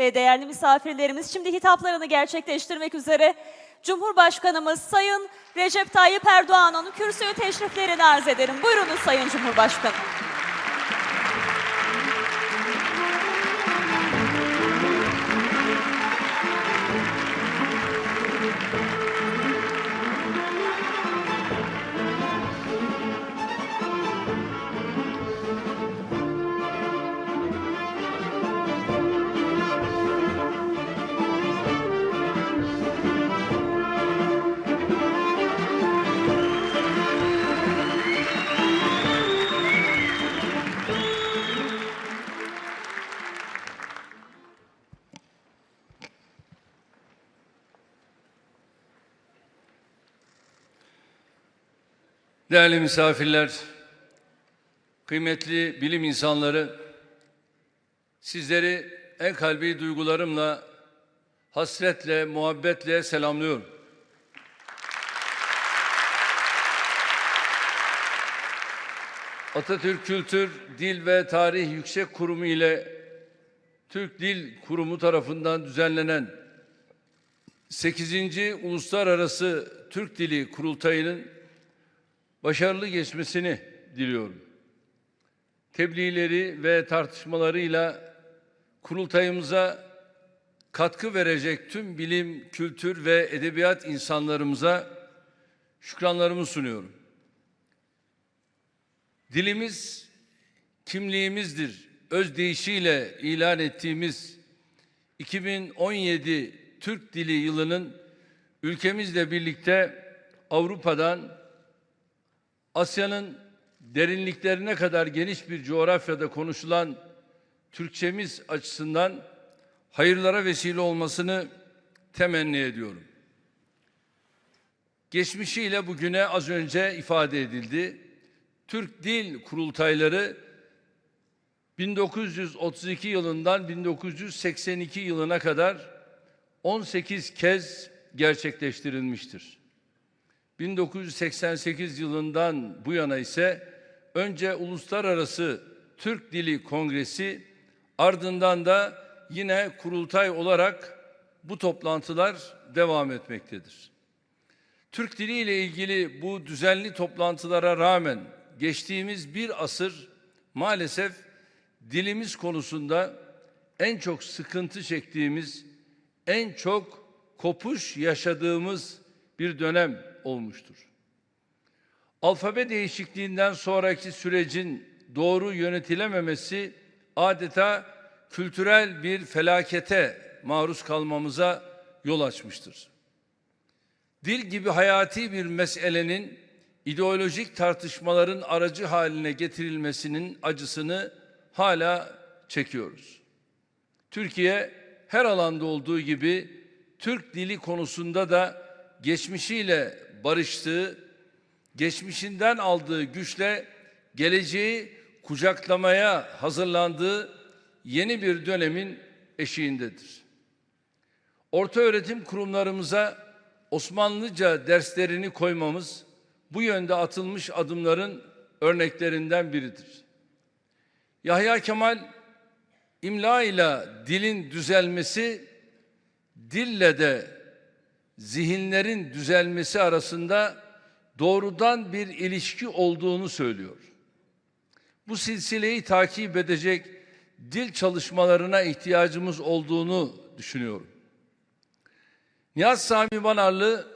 ve değerli misafirlerimiz şimdi hitaplarını gerçekleştirmek üzere Cumhurbaşkanımız Sayın Recep Tayyip Erdoğan'ın kürsüye teşriflerini arz ederim. Buyurunuz Sayın Cumhurbaşkanım. Değerli misafirler, kıymetli bilim insanları, sizleri en kalbi duygularımla, hasretle, muhabbetle selamlıyorum. Atatürk Kültür, Dil ve Tarih Yüksek Kurumu ile Türk Dil Kurumu tarafından düzenlenen 8. Uluslararası Türk Dili Kurultayı'nın başarılı geçmesini diliyorum. Tebliğleri ve tartışmalarıyla kurultayımıza katkı verecek tüm bilim, kültür ve edebiyat insanlarımıza şükranlarımı sunuyorum. Dilimiz kimliğimizdir. Özdeyişiyle ilan ettiğimiz 2017 Türk Dili Yılı'nın ülkemizle birlikte Avrupa'dan Asya'nın derinliklerine kadar geniş bir coğrafyada konuşulan Türkçemiz açısından hayırlara vesile olmasını temenni ediyorum. Geçmişiyle bugüne az önce ifade edildi. Türk Dil Kurultayları 1932 yılından 1982 yılına kadar 18 kez gerçekleştirilmiştir. 1988 yılından bu yana ise önce Uluslararası Türk Dili Kongresi ardından da yine kurultay olarak bu toplantılar devam etmektedir. Türk dili ile ilgili bu düzenli toplantılara rağmen geçtiğimiz bir asır maalesef dilimiz konusunda en çok sıkıntı çektiğimiz, en çok kopuş yaşadığımız bir dönem olmuştur. Alfabe değişikliğinden sonraki sürecin doğru yönetilememesi adeta kültürel bir felakete maruz kalmamıza yol açmıştır. Dil gibi hayati bir meselenin ideolojik tartışmaların aracı haline getirilmesinin acısını hala çekiyoruz. Türkiye her alanda olduğu gibi Türk dili konusunda da geçmişiyle barıştığı, geçmişinden aldığı güçle geleceği kucaklamaya hazırlandığı yeni bir dönemin eşiğindedir. Orta öğretim kurumlarımıza Osmanlıca derslerini koymamız bu yönde atılmış adımların örneklerinden biridir. Yahya Kemal imla ile dilin düzelmesi dille de zihinlerin düzelmesi arasında doğrudan bir ilişki olduğunu söylüyor. Bu silsileyi takip edecek dil çalışmalarına ihtiyacımız olduğunu düşünüyorum. Nihat Sami Banarlı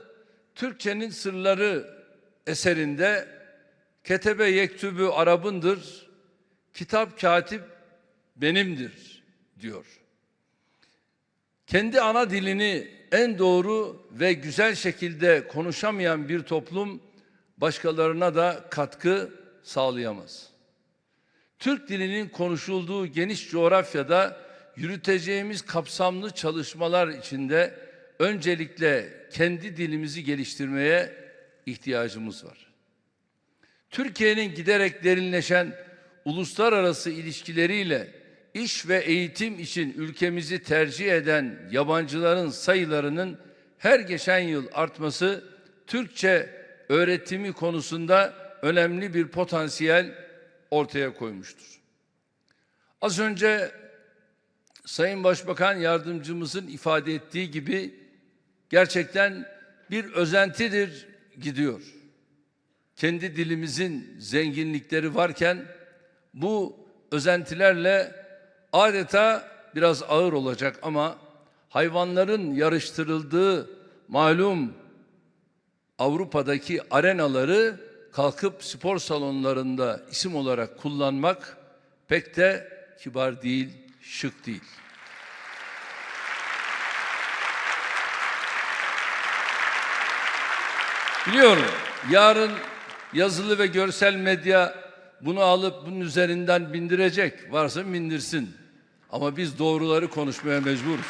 Türkçenin Sırları eserinde Ketebe yektübü Arabındır, kitap katip benimdir diyor. Kendi ana dilini en doğru ve güzel şekilde konuşamayan bir toplum başkalarına da katkı sağlayamaz. Türk dilinin konuşulduğu geniş coğrafyada yürüteceğimiz kapsamlı çalışmalar içinde öncelikle kendi dilimizi geliştirmeye ihtiyacımız var. Türkiye'nin giderek derinleşen uluslararası ilişkileriyle iş ve eğitim için ülkemizi tercih eden yabancıların sayılarının her geçen yıl artması Türkçe öğretimi konusunda önemli bir potansiyel ortaya koymuştur. Az önce Sayın Başbakan yardımcımızın ifade ettiği gibi gerçekten bir özentidir gidiyor. Kendi dilimizin zenginlikleri varken bu özentilerle adeta biraz ağır olacak ama hayvanların yarıştırıldığı malum Avrupa'daki arenaları kalkıp spor salonlarında isim olarak kullanmak pek de kibar değil, şık değil. Biliyorum yarın yazılı ve görsel medya bunu alıp bunun üzerinden bindirecek. Varsa bindirsin. Ama biz doğruları konuşmaya mecburuz.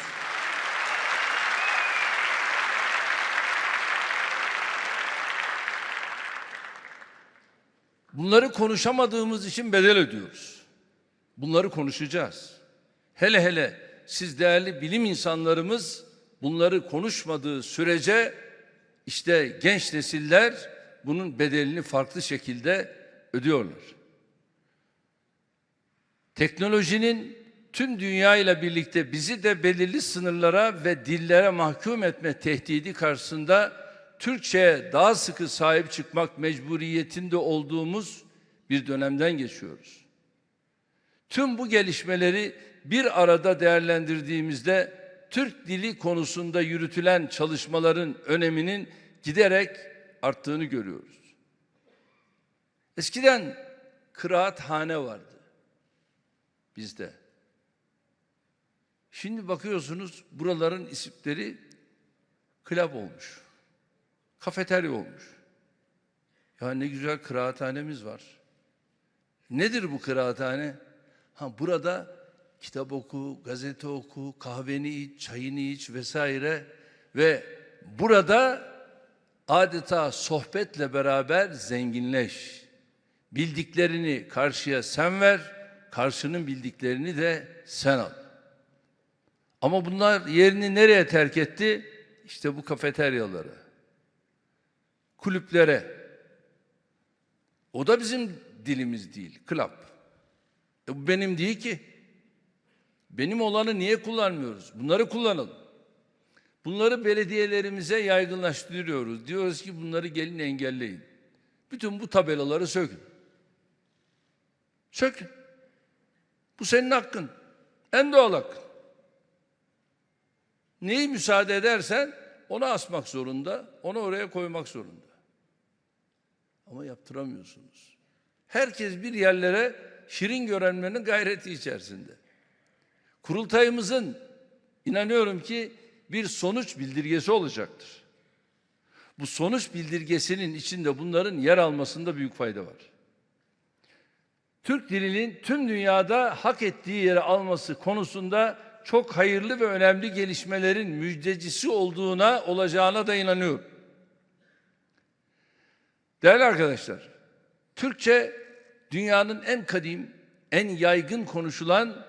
Bunları konuşamadığımız için bedel ödüyoruz. Bunları konuşacağız. Hele hele siz değerli bilim insanlarımız bunları konuşmadığı sürece işte genç nesiller bunun bedelini farklı şekilde ödüyorlar. Teknolojinin tüm dünya ile birlikte bizi de belirli sınırlara ve dillere mahkum etme tehdidi karşısında Türkçe'ye daha sıkı sahip çıkmak mecburiyetinde olduğumuz bir dönemden geçiyoruz. Tüm bu gelişmeleri bir arada değerlendirdiğimizde Türk dili konusunda yürütülen çalışmaların öneminin giderek arttığını görüyoruz. Eskiden kıraathane vardı bizde. Şimdi bakıyorsunuz buraların isimleri club olmuş. Kafeterya olmuş. Ya ne güzel kıraathanemiz var. Nedir bu kıraathane? Ha burada kitap oku, gazete oku, kahveni iç, çayını iç vesaire ve burada adeta sohbetle beraber zenginleş. Bildiklerini karşıya sen ver, karşının bildiklerini de sen al. Ama bunlar yerini nereye terk etti? İşte bu kafeteryalara, kulüplere. O da bizim dilimiz değil, club. E bu benim değil ki. Benim olanı niye kullanmıyoruz? Bunları kullanalım. Bunları belediyelerimize yaygınlaştırıyoruz. Diyoruz ki bunları gelin engelleyin. Bütün bu tabelaları sökün. Sökün. Bu senin hakkın. En doğal hakkın. Neyi müsaade edersen ona asmak zorunda, onu oraya koymak zorunda. Ama yaptıramıyorsunuz. Herkes bir yerlere şirin görünmenin gayreti içerisinde. Kurultayımızın inanıyorum ki bir sonuç bildirgesi olacaktır. Bu sonuç bildirgesinin içinde bunların yer almasında büyük fayda var. Türk dilinin tüm dünyada hak ettiği yeri alması konusunda çok hayırlı ve önemli gelişmelerin müjdecisi olduğuna olacağına da inanıyorum. Değerli arkadaşlar, Türkçe dünyanın en kadim, en yaygın konuşulan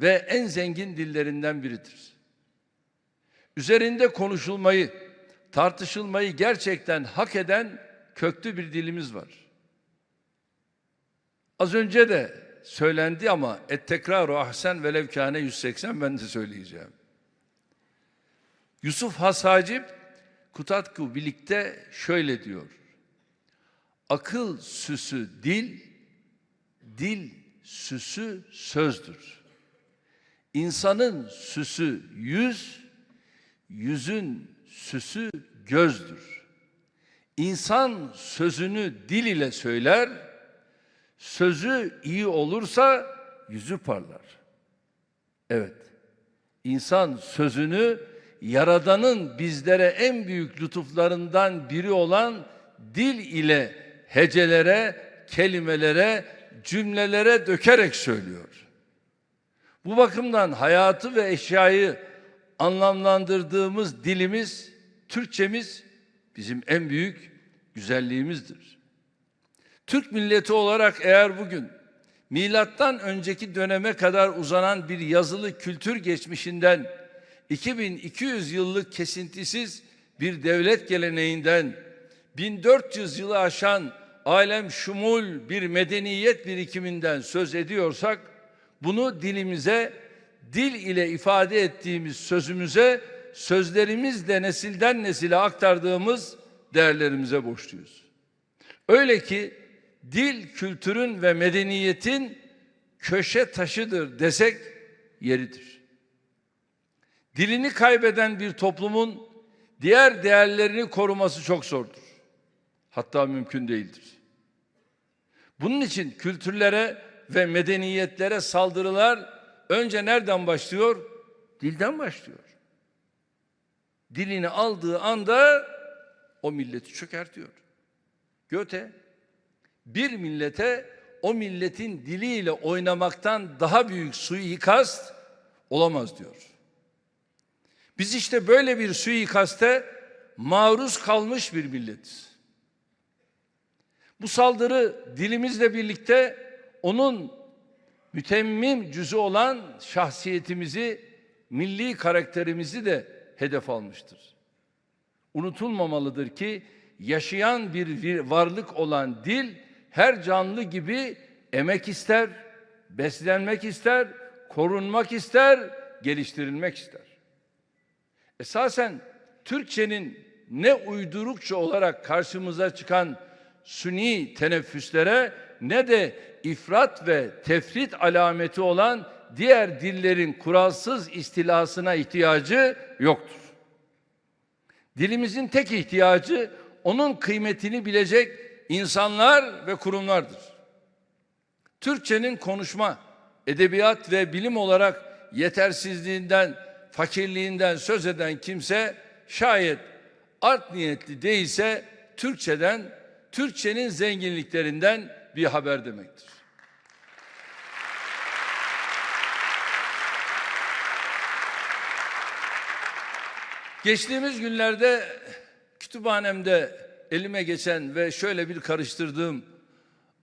ve en zengin dillerinden biridir. Üzerinde konuşulmayı, tartışılmayı gerçekten hak eden köklü bir dilimiz var. Az önce de söylendi ama et tekraru ahsen velev kâne 180 ben de söyleyeceğim. Yusuf Hasacip Kutatku birlikte şöyle diyor. Akıl süsü dil, dil süsü sözdür. İnsanın süsü yüz, yüzün süsü gözdür. İnsan sözünü dil ile söyler, sözü iyi olursa yüzü parlar. Evet, insan sözünü Yaradan'ın bizlere en büyük lütuflarından biri olan dil ile hecelere, kelimelere, cümlelere dökerek söylüyor. Bu bakımdan hayatı ve eşyayı anlamlandırdığımız dilimiz, Türkçemiz bizim en büyük güzelliğimizdir. Türk milleti olarak eğer bugün milattan önceki döneme kadar uzanan bir yazılı kültür geçmişinden 2200 yıllık kesintisiz bir devlet geleneğinden 1400 yılı aşan alem şumul bir medeniyet birikiminden söz ediyorsak bunu dilimize, dil ile ifade ettiğimiz sözümüze, sözlerimizle nesilden nesile aktardığımız değerlerimize borçluyuz. Öyle ki dil kültürün ve medeniyetin köşe taşıdır desek yeridir. Dilini kaybeden bir toplumun diğer değerlerini koruması çok zordur. Hatta mümkün değildir. Bunun için kültürlere ve medeniyetlere saldırılar önce nereden başlıyor? Dilden başlıyor. Dilini aldığı anda o milleti çökertiyor. Göte bir millete o milletin diliyle oynamaktan daha büyük suikast olamaz diyor. Biz işte böyle bir suikaste maruz kalmış bir milletiz. Bu saldırı dilimizle birlikte onun mütemmim cüzü olan şahsiyetimizi, milli karakterimizi de hedef almıştır. Unutulmamalıdır ki yaşayan bir varlık olan dil her canlı gibi emek ister, beslenmek ister, korunmak ister, geliştirilmek ister. Esasen Türkçenin ne uydurukça olarak karşımıza çıkan suni teneffüslere ne de ifrat ve tefrit alameti olan diğer dillerin kuralsız istilasına ihtiyacı yoktur. Dilimizin tek ihtiyacı onun kıymetini bilecek insanlar ve kurumlardır. Türkçenin konuşma, edebiyat ve bilim olarak yetersizliğinden, fakirliğinden söz eden kimse şayet art niyetli değilse Türkçeden, Türkçenin zenginliklerinden bir haber demektir. Geçtiğimiz günlerde kütüphanemde elime geçen ve şöyle bir karıştırdığım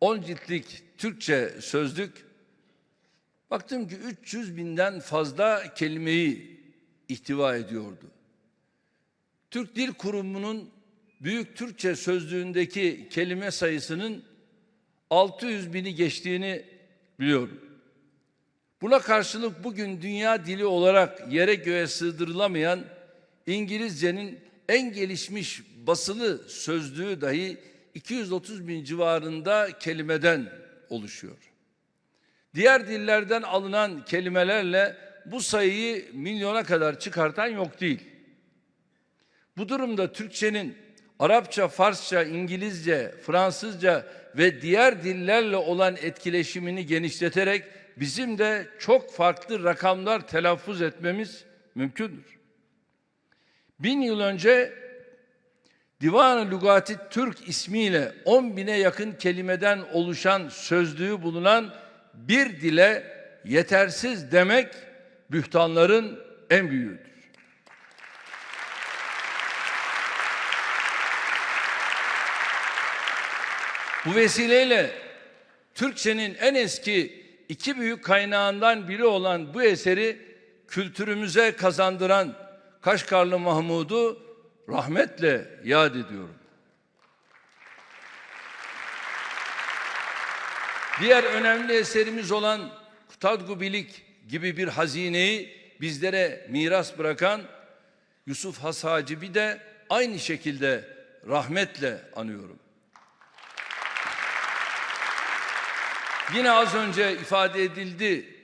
10 ciltlik Türkçe sözlük baktım ki 300 binden fazla kelimeyi ihtiva ediyordu. Türk Dil Kurumu'nun Büyük Türkçe sözlüğündeki kelime sayısının 600 bini geçtiğini biliyorum. Buna karşılık bugün dünya dili olarak yere göğe sığdırılamayan İngilizcenin en gelişmiş basılı sözlüğü dahi 230 bin civarında kelimeden oluşuyor. Diğer dillerden alınan kelimelerle bu sayıyı milyona kadar çıkartan yok değil. Bu durumda Türkçenin Arapça, Farsça, İngilizce, Fransızca ve diğer dillerle olan etkileşimini genişleterek bizim de çok farklı rakamlar telaffuz etmemiz mümkündür. Bin yıl önce Divan-ı Lugati Türk ismiyle 10 bine yakın kelimeden oluşan sözlüğü bulunan bir dile yetersiz demek bühtanların en büyüğüdür. Bu vesileyle Türkçenin en eski iki büyük kaynağından biri olan bu eseri kültürümüze kazandıran Kaşgarlı Mahmud'u rahmetle yad ediyorum. Diğer önemli eserimiz olan Kutadgu Bilik gibi bir hazineyi bizlere miras bırakan Yusuf Hasacib'i de aynı şekilde rahmetle anıyorum. Yine az önce ifade edildi,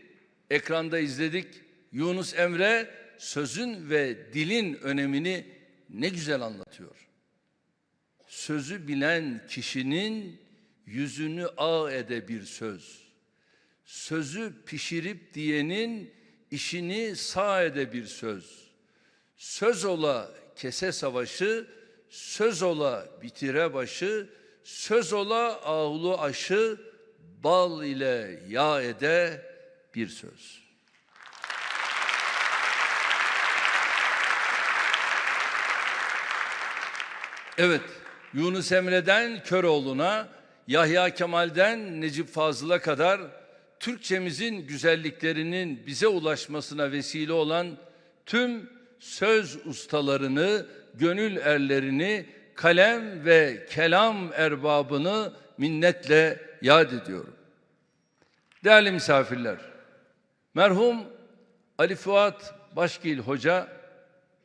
ekranda izledik. Yunus Emre sözün ve dilin önemini ne güzel anlatıyor. Sözü bilen kişinin yüzünü ağ ede bir söz. Sözü pişirip diyenin işini sağ ede bir söz. Söz ola kese savaşı, söz ola bitire başı, söz ola ağulu aşı, bal ile yağ ede bir söz. Evet, Yunus Emre'den Köroğlu'na, Yahya Kemal'den Necip Fazıl'a kadar Türkçemizin güzelliklerinin bize ulaşmasına vesile olan tüm söz ustalarını, gönül erlerini, kalem ve kelam erbabını minnetle yad ediyorum. Değerli misafirler, merhum Ali Fuat Başgil Hoca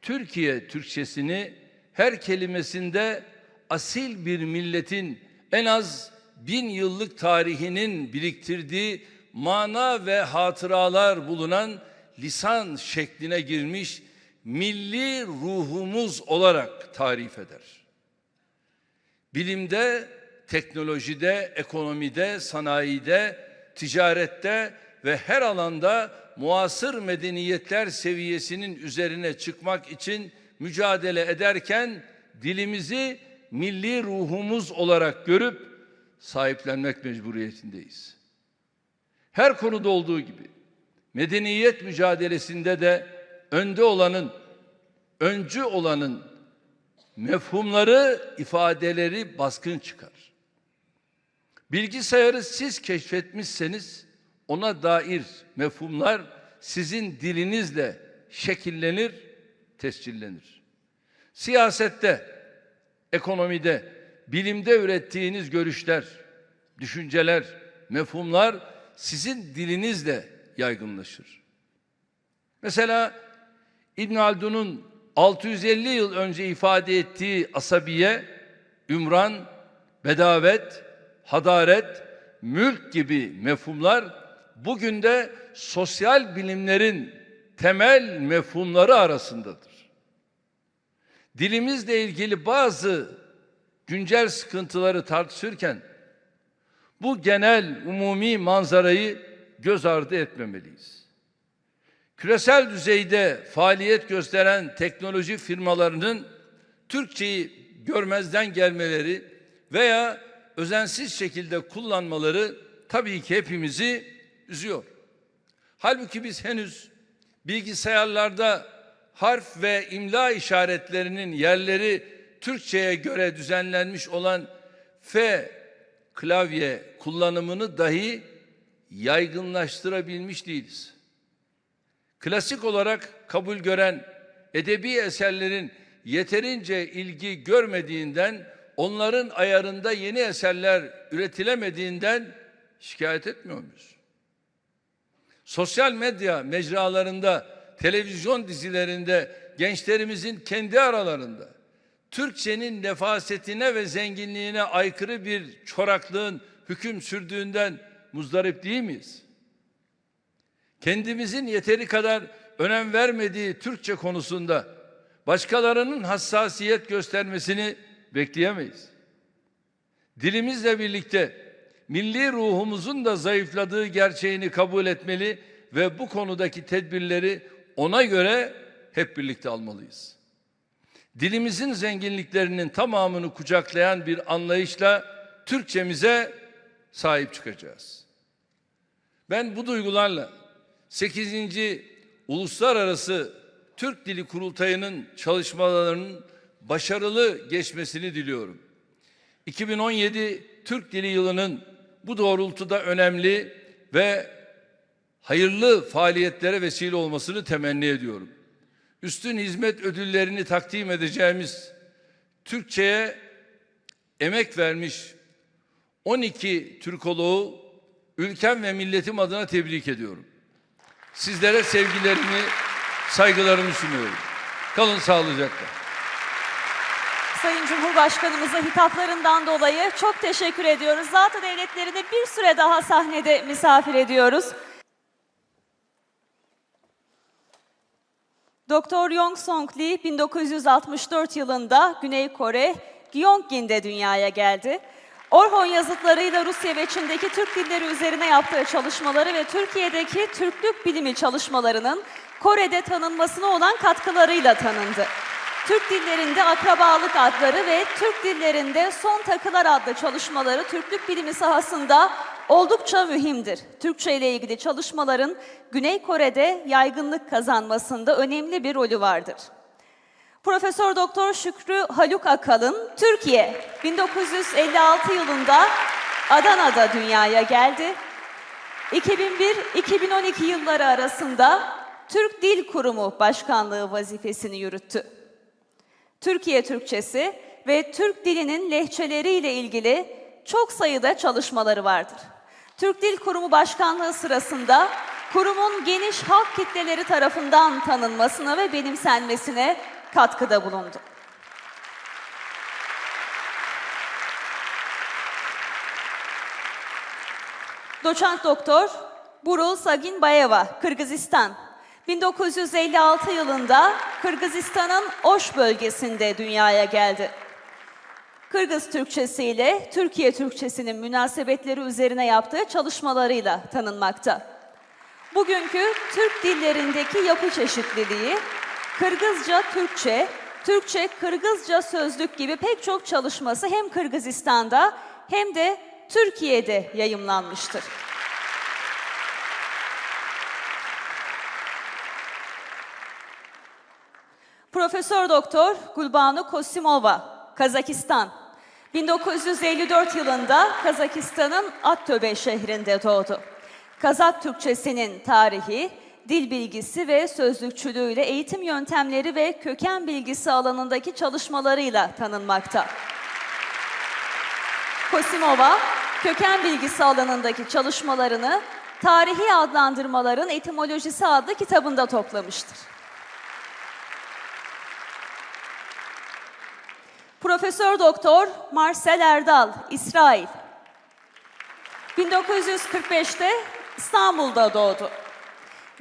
Türkiye Türkçesini her kelimesinde asil bir milletin en az bin yıllık tarihinin biriktirdiği mana ve hatıralar bulunan lisan şekline girmiş milli ruhumuz olarak tarif eder. Bilimde, teknolojide, ekonomide, sanayide, ticarette ve her alanda muasır medeniyetler seviyesinin üzerine çıkmak için mücadele ederken dilimizi milli ruhumuz olarak görüp sahiplenmek mecburiyetindeyiz. Her konuda olduğu gibi medeniyet mücadelesinde de önde olanın, öncü olanın mefhumları, ifadeleri baskın çıkar. Bilgisayarı siz keşfetmişseniz ona dair mefhumlar sizin dilinizle şekillenir, tescillenir. Siyasette, ekonomide, bilimde ürettiğiniz görüşler, düşünceler, mefhumlar sizin dilinizle yaygınlaşır. Mesela İbn Haldun'un 650 yıl önce ifade ettiği asabiye, ümran, bedavet, hadaret, mülk gibi mefhumlar bugün de sosyal bilimlerin temel mefhumları arasındadır. Dilimizle ilgili bazı güncel sıkıntıları tartışırken bu genel umumi manzarayı göz ardı etmemeliyiz. Küresel düzeyde faaliyet gösteren teknoloji firmalarının Türkçeyi görmezden gelmeleri veya özensiz şekilde kullanmaları tabii ki hepimizi üzüyor. Halbuki biz henüz bilgisayarlarda harf ve imla işaretlerinin yerleri Türkçe'ye göre düzenlenmiş olan F klavye kullanımını dahi yaygınlaştırabilmiş değiliz. Klasik olarak kabul gören edebi eserlerin yeterince ilgi görmediğinden onların ayarında yeni eserler üretilemediğinden şikayet etmiyor muyuz? Sosyal medya mecralarında, televizyon dizilerinde, gençlerimizin kendi aralarında Türkçenin nefasetine ve zenginliğine aykırı bir çoraklığın hüküm sürdüğünden muzdarip değil miyiz? Kendimizin yeteri kadar önem vermediği Türkçe konusunda başkalarının hassasiyet göstermesini bekleyemeyiz. Dilimizle birlikte milli ruhumuzun da zayıfladığı gerçeğini kabul etmeli ve bu konudaki tedbirleri ona göre hep birlikte almalıyız. Dilimizin zenginliklerinin tamamını kucaklayan bir anlayışla Türkçemize sahip çıkacağız. Ben bu duygularla 8. Uluslararası Türk Dili Kurultayı'nın çalışmalarının başarılı geçmesini diliyorum. 2017 Türk Dili Yılı'nın bu doğrultuda önemli ve hayırlı faaliyetlere vesile olmasını temenni ediyorum. Üstün hizmet ödüllerini takdim edeceğimiz Türkçe'ye emek vermiş 12 Türkoloğu ülkem ve milletim adına tebrik ediyorum. Sizlere sevgilerimi, saygılarımı sunuyorum. Kalın sağlıcakla. Sayın Cumhurbaşkanımıza hitaplarından dolayı çok teşekkür ediyoruz. Zatı devletlerini bir süre daha sahnede misafir ediyoruz. Doktor Yong Song Lee 1964 yılında Güney Kore Gyeonggin'de dünyaya geldi. Orhon yazıtlarıyla Rusya ve Çin'deki Türk dilleri üzerine yaptığı çalışmaları ve Türkiye'deki Türklük bilimi çalışmalarının Kore'de tanınmasına olan katkılarıyla tanındı. Türk dillerinde akrabalık adları ve Türk dillerinde son takılar adlı çalışmaları Türklük bilimi sahasında oldukça mühimdir. Türkçe ile ilgili çalışmaların Güney Kore'de yaygınlık kazanmasında önemli bir rolü vardır. Profesör Doktor Şükrü Haluk Akalın Türkiye 1956 yılında Adana'da dünyaya geldi. 2001-2012 yılları arasında Türk Dil Kurumu Başkanlığı vazifesini yürüttü. Türkiye Türkçesi ve Türk dilinin lehçeleriyle ilgili çok sayıda çalışmaları vardır. Türk Dil Kurumu Başkanlığı sırasında kurumun geniş halk kitleleri tarafından tanınmasına ve benimsenmesine katkıda bulundu. Doçent doktor Burul Saginbayeva, Kırgızistan. 1956 yılında Kırgızistan'ın Oş bölgesinde dünyaya geldi. Kırgız Türkçesi ile Türkiye Türkçesinin münasebetleri üzerine yaptığı çalışmalarıyla tanınmakta. Bugünkü Türk dillerindeki yapı çeşitliliği, Kırgızca Türkçe, Türkçe Kırgızca sözlük gibi pek çok çalışması hem Kırgızistan'da hem de Türkiye'de yayımlanmıştır. Profesör Doktor Gulbanu Kosimova, Kazakistan. 1954 yılında Kazakistan'ın Aktöbe şehrinde doğdu. Kazak Türkçesinin tarihi, dil bilgisi ve sözlükçülüğüyle eğitim yöntemleri ve köken bilgisi alanındaki çalışmalarıyla tanınmakta. Kosimova, köken bilgisi alanındaki çalışmalarını Tarihi Adlandırmaların Etimolojisi adlı kitabında toplamıştır. Profesör Doktor Marcel Erdal, İsrail. 1945'te İstanbul'da doğdu.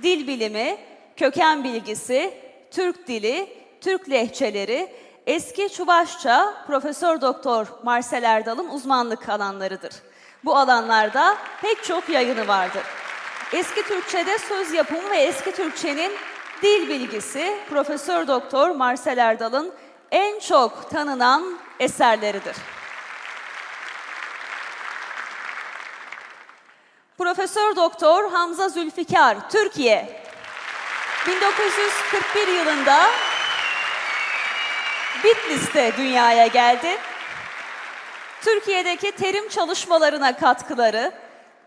Dil bilimi, köken bilgisi, Türk dili, Türk lehçeleri, eski Çuvaşça Profesör Doktor Marcel Erdal'ın uzmanlık alanlarıdır. Bu alanlarda pek çok yayını vardır. Eski Türkçe'de söz yapımı ve eski Türkçenin dil bilgisi Profesör Doktor Marcel Erdal'ın en çok tanınan eserleridir. Profesör Doktor Hamza Zülfikar, Türkiye. 1941 yılında Bitlis'te dünyaya geldi. Türkiye'deki terim çalışmalarına katkıları,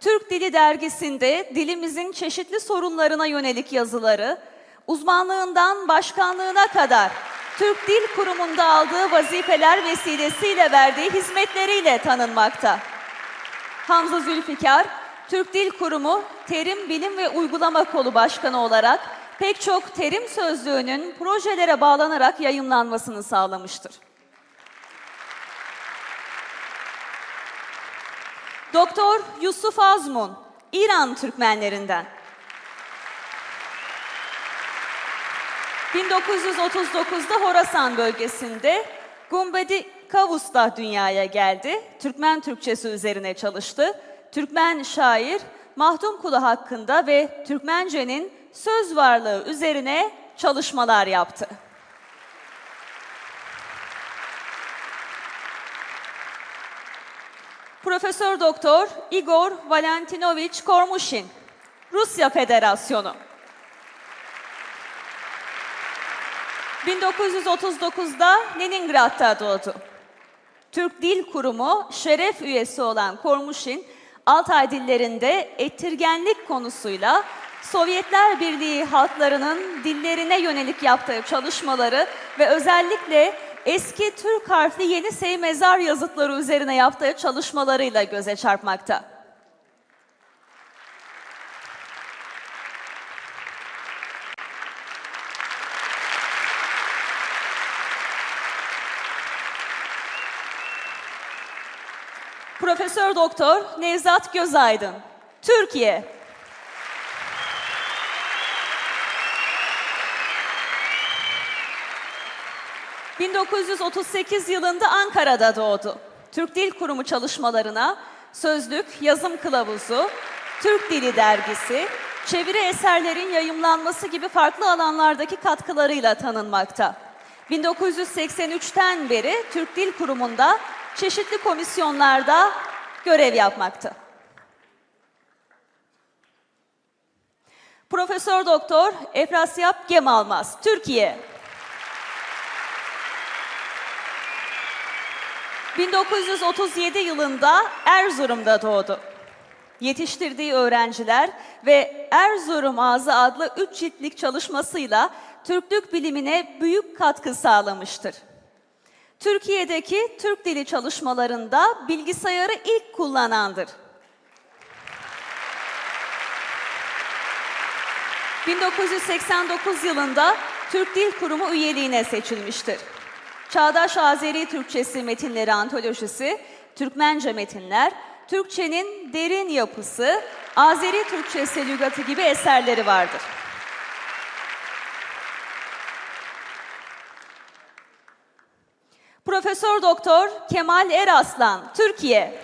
Türk Dili Dergisi'nde dilimizin çeşitli sorunlarına yönelik yazıları, uzmanlığından başkanlığına kadar Türk Dil Kurumu'nda aldığı vazifeler vesilesiyle verdiği hizmetleriyle tanınmakta. Hamza Zülfikar, Türk Dil Kurumu Terim Bilim ve Uygulama Kolu Başkanı olarak pek çok terim sözlüğünün projelere bağlanarak yayımlanmasını sağlamıştır. Doktor Yusuf Azmun, İran Türkmenlerinden. 1939'da Horasan bölgesinde Gumbedi Kavus'ta dünyaya geldi. Türkmen Türkçesi üzerine çalıştı. Türkmen şair Mahdum Kulu hakkında ve Türkmence'nin söz varlığı üzerine çalışmalar yaptı. Profesör Doktor Igor Valentinovich Kormushin, Rusya Federasyonu. 1939'da Leningrad'da doğdu. Türk Dil Kurumu şeref üyesi olan Kormushin, Altay dillerinde ettirgenlik konusuyla Sovyetler Birliği halklarının dillerine yönelik yaptığı çalışmaları ve özellikle eski Türk harfli yeni sey mezar yazıtları üzerine yaptığı çalışmalarıyla göze çarpmakta. Profesör Doktor Nevzat Gözaydın, Türkiye. ...1938 yılında Ankara'da doğdu. Türk Dil Kurumu çalışmalarına sözlük, yazım kılavuzu, Türk Dili Dergisi, çeviri eserlerin yayımlanması gibi farklı alanlardaki katkılarıyla tanınmakta. 1983'ten beri Türk Dil Kurumu'nda çeşitli komisyonlarda görev yapmakta. Profesör Doktor Efrasyap Gemalmaz, Türkiye. 1937 yılında Erzurum'da doğdu. Yetiştirdiği öğrenciler ve Erzurum Ağzı adlı üç ciltlik çalışmasıyla Türklük bilimine büyük katkı sağlamıştır. Türkiye'deki Türk dili çalışmalarında bilgisayarı ilk kullanandır. 1989 yılında Türk Dil Kurumu üyeliğine seçilmiştir. Çağdaş Azeri Türkçesi metinleri antolojisi, Türkmence metinler, Türkçenin derin yapısı, Azeri Türkçesi lügatı gibi eserleri vardır. Profesör Doktor Kemal Eraslan, Türkiye.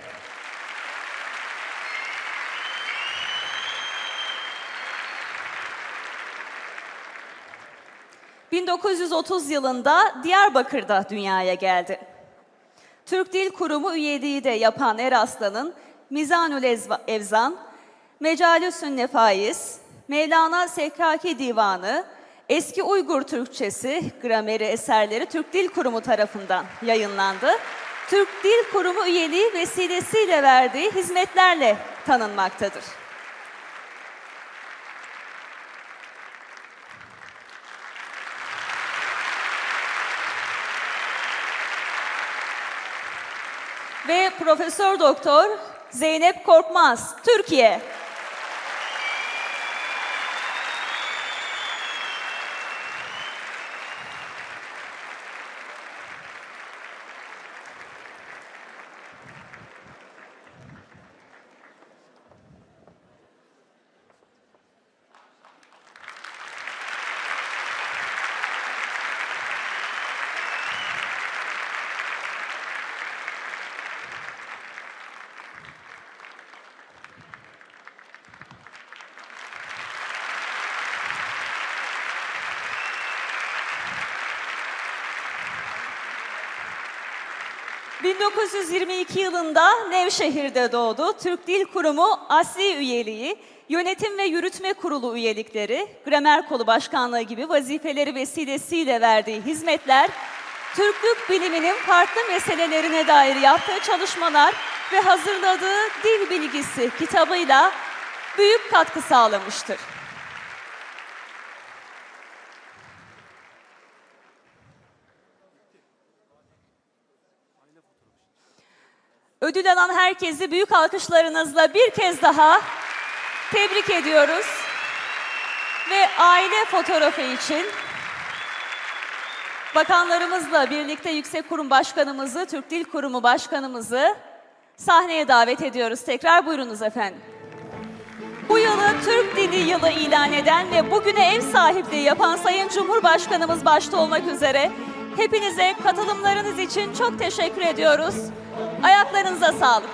...1930 yılında Diyarbakır'da dünyaya geldi. Türk Dil Kurumu üyeliği de yapan Eraslan'ın Mizanül Evzan, Mecalisün Nefais, Mevlana Sekraki Divanı, Eski Uygur Türkçesi grameri eserleri Türk Dil Kurumu tarafından yayınlandı. Türk Dil Kurumu üyeliği vesilesiyle verdiği hizmetlerle tanınmaktadır. Ve Profesör Doktor Zeynep Korkmaz, Türkiye. ...1922 yılında Nevşehir'de doğdu. Türk Dil Kurumu asli üyeliği, yönetim ve yürütme kurulu üyelikleri, gramer kolu başkanlığı gibi vazifeleri vesilesiyle verdiği hizmetler, Türklük biliminin farklı meselelerine dair yaptığı çalışmalar ve hazırladığı dil bilgisi kitabıyla büyük katkı sağlamıştır. Ödül alan herkesi büyük alkışlarınızla bir kez daha tebrik ediyoruz. Ve aile fotoğrafı için bakanlarımızla birlikte Yüksek Kurum Başkanımızı, Türk Dil Kurumu Başkanımızı sahneye davet ediyoruz. Tekrar buyurunuz efendim. Bu yılı Türk Dili Yılı ilan eden ve bugüne ev sahipliği yapan Sayın Cumhurbaşkanımız başta olmak üzere hepinize katılımlarınız için çok teşekkür ediyoruz. Ayaklarınıza sağlık.